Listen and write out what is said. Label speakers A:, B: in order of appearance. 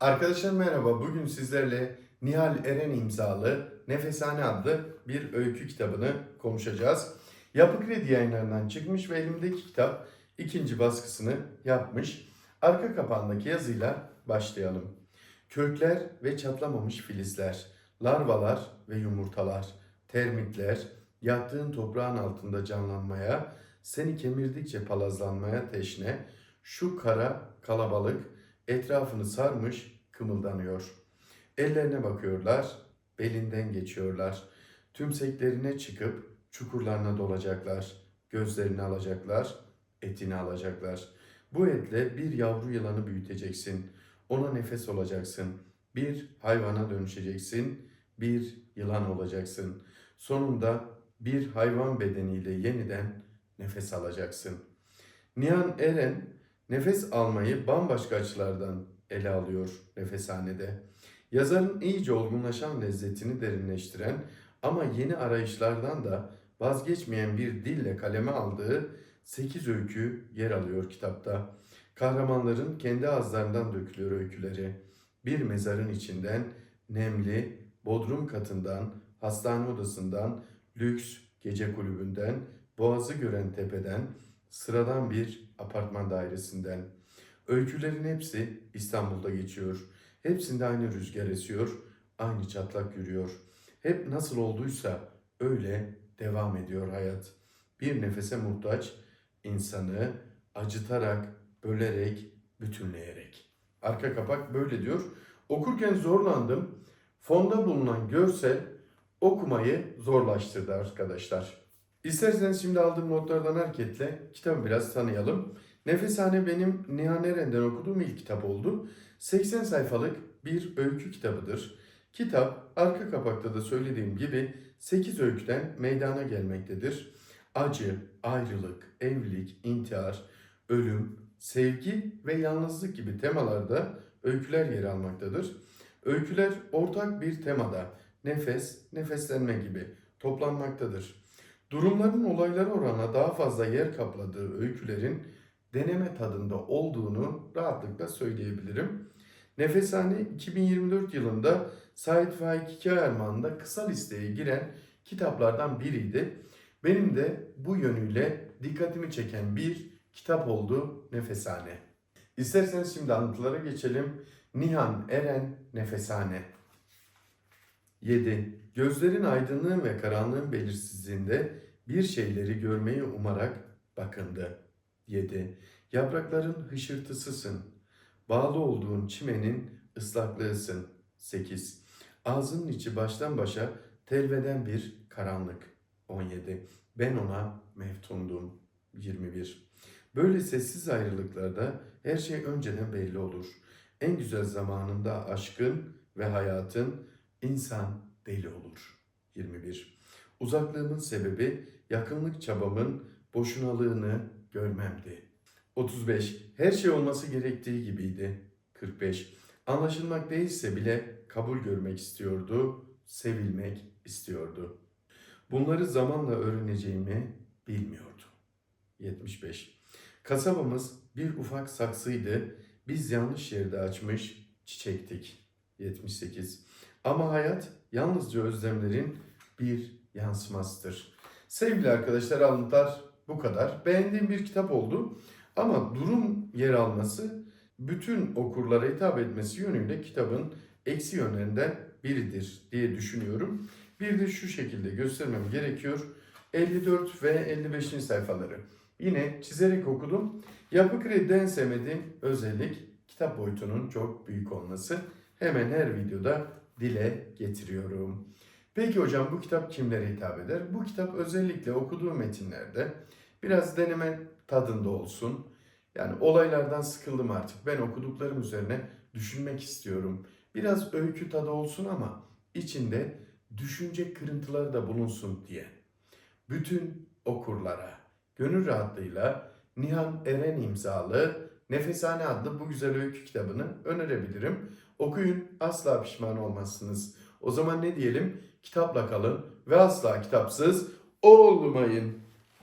A: Arkadaşlar merhaba. Bugün sizlerle Nihal Eren imzalı Nefeshane adlı bir öykü kitabını konuşacağız. Yapı Kredi yayınlarından çıkmış ve elimdeki kitap ikinci baskısını yapmış. Arka kapağındaki yazıyla başlayalım. Kökler ve çatlamamış filizler, larvalar ve yumurtalar, termitler, yattığın toprağın altında canlanmaya, seni kemirdikçe palazlanmaya teşne, şu kara kalabalık etrafını sarmış kımıldanıyor. Ellerine bakıyorlar, belinden geçiyorlar. Tümseklerine çıkıp çukurlarına dolacaklar. Gözlerini alacaklar, etini alacaklar. Bu etle bir yavru yılanı büyüteceksin. Ona nefes olacaksın. Bir hayvana dönüşeceksin. Bir yılan olacaksın. Sonunda bir hayvan bedeniyle yeniden nefes alacaksın. Nihan Eren nefes almayı bambaşka açılardan ele alıyor nefeshanede. Yazarın iyice olgunlaşan lezzetini derinleştiren ama yeni arayışlardan da vazgeçmeyen bir dille kaleme aldığı 8 öykü yer alıyor kitapta. Kahramanların kendi ağızlarından dökülüyor öyküleri. Bir mezarın içinden, nemli, bodrum katından, hastane odasından, lüks gece kulübünden, boğazı gören tepeden, sıradan bir apartman dairesinden. Öykülerin hepsi İstanbul'da geçiyor. Hepsinde aynı rüzgar esiyor, aynı çatlak yürüyor. Hep nasıl olduysa öyle devam ediyor hayat. Bir nefese muhtaç insanı acıtarak, bölerek, bütünleyerek. Arka kapak böyle diyor. Okurken zorlandım. Fonda bulunan görsel okumayı zorlaştırdı arkadaşlar. İsterseniz şimdi aldığım notlardan hareketle kitabı biraz tanıyalım. Nefeshane benim Nihan Eren'den okuduğum ilk kitap oldu. 80 sayfalık bir öykü kitabıdır. Kitap arka kapakta da söylediğim gibi 8 öyküden meydana gelmektedir. Acı, ayrılık, evlilik, intihar, ölüm, sevgi ve yalnızlık gibi temalarda öyküler yer almaktadır. Öyküler ortak bir temada nefes, nefeslenme gibi toplanmaktadır. Durumların olaylara oranla daha fazla yer kapladığı öykülerin deneme tadında olduğunu rahatlıkla söyleyebilirim. Nefeshane 2024 yılında Sait Faik Hikaye kısa listeye giren kitaplardan biriydi. Benim de bu yönüyle dikkatimi çeken bir kitap oldu Nefeshane. İsterseniz şimdi anlatılara geçelim. Nihan Eren Nefeshane 7. Gözlerin aydınlığı ve karanlığın belirsizliğinde bir şeyleri görmeyi umarak bakındı. 7. Yaprakların hışırtısısın. Bağlı olduğun çimenin ıslaklığısın. 8. Ağzının içi baştan başa telveden bir karanlık. 17. Ben ona meftundum. 21. Böyle sessiz ayrılıklarda her şey önceden belli olur. En güzel zamanında aşkın ve hayatın insan deli olur. 21. Uzaklığımın sebebi yakınlık çabamın boşunalığını görmemdi. 35. Her şey olması gerektiği gibiydi. 45. Anlaşılmak değilse bile kabul görmek istiyordu, sevilmek istiyordu. Bunları zamanla öğreneceğimi bilmiyordu. 75. Kasabamız bir ufak saksıydı. Biz yanlış yerde açmış çiçektik. 78. Ama hayat yalnızca özlemlerin bir yansımasıdır. Sevgili arkadaşlar alıntılar bu kadar. Beğendiğim bir kitap oldu. Ama durum yer alması bütün okurlara hitap etmesi yönüyle kitabın eksi yönlerinden biridir diye düşünüyorum. Bir de şu şekilde göstermem gerekiyor. 54 ve 55. sayfaları. Yine çizerek okudum. Yapı Kredi'de en sevmediğim özellik kitap boyutunun çok büyük olması. Hemen her videoda dile getiriyorum. Peki hocam bu kitap kimlere hitap eder? Bu kitap özellikle okuduğum metinlerde biraz deneme tadında olsun. Yani olaylardan sıkıldım artık. Ben okuduklarım üzerine düşünmek istiyorum. Biraz öykü tadı olsun ama içinde düşünce kırıntıları da bulunsun diye. Bütün okurlara gönül rahatlığıyla Nihan Eren imzalı Nefeshane adlı bu güzel öykü kitabını önerebilirim. Okuyun asla pişman olmazsınız. O zaman ne diyelim? Kitapla kalın ve asla kitapsız olmayın.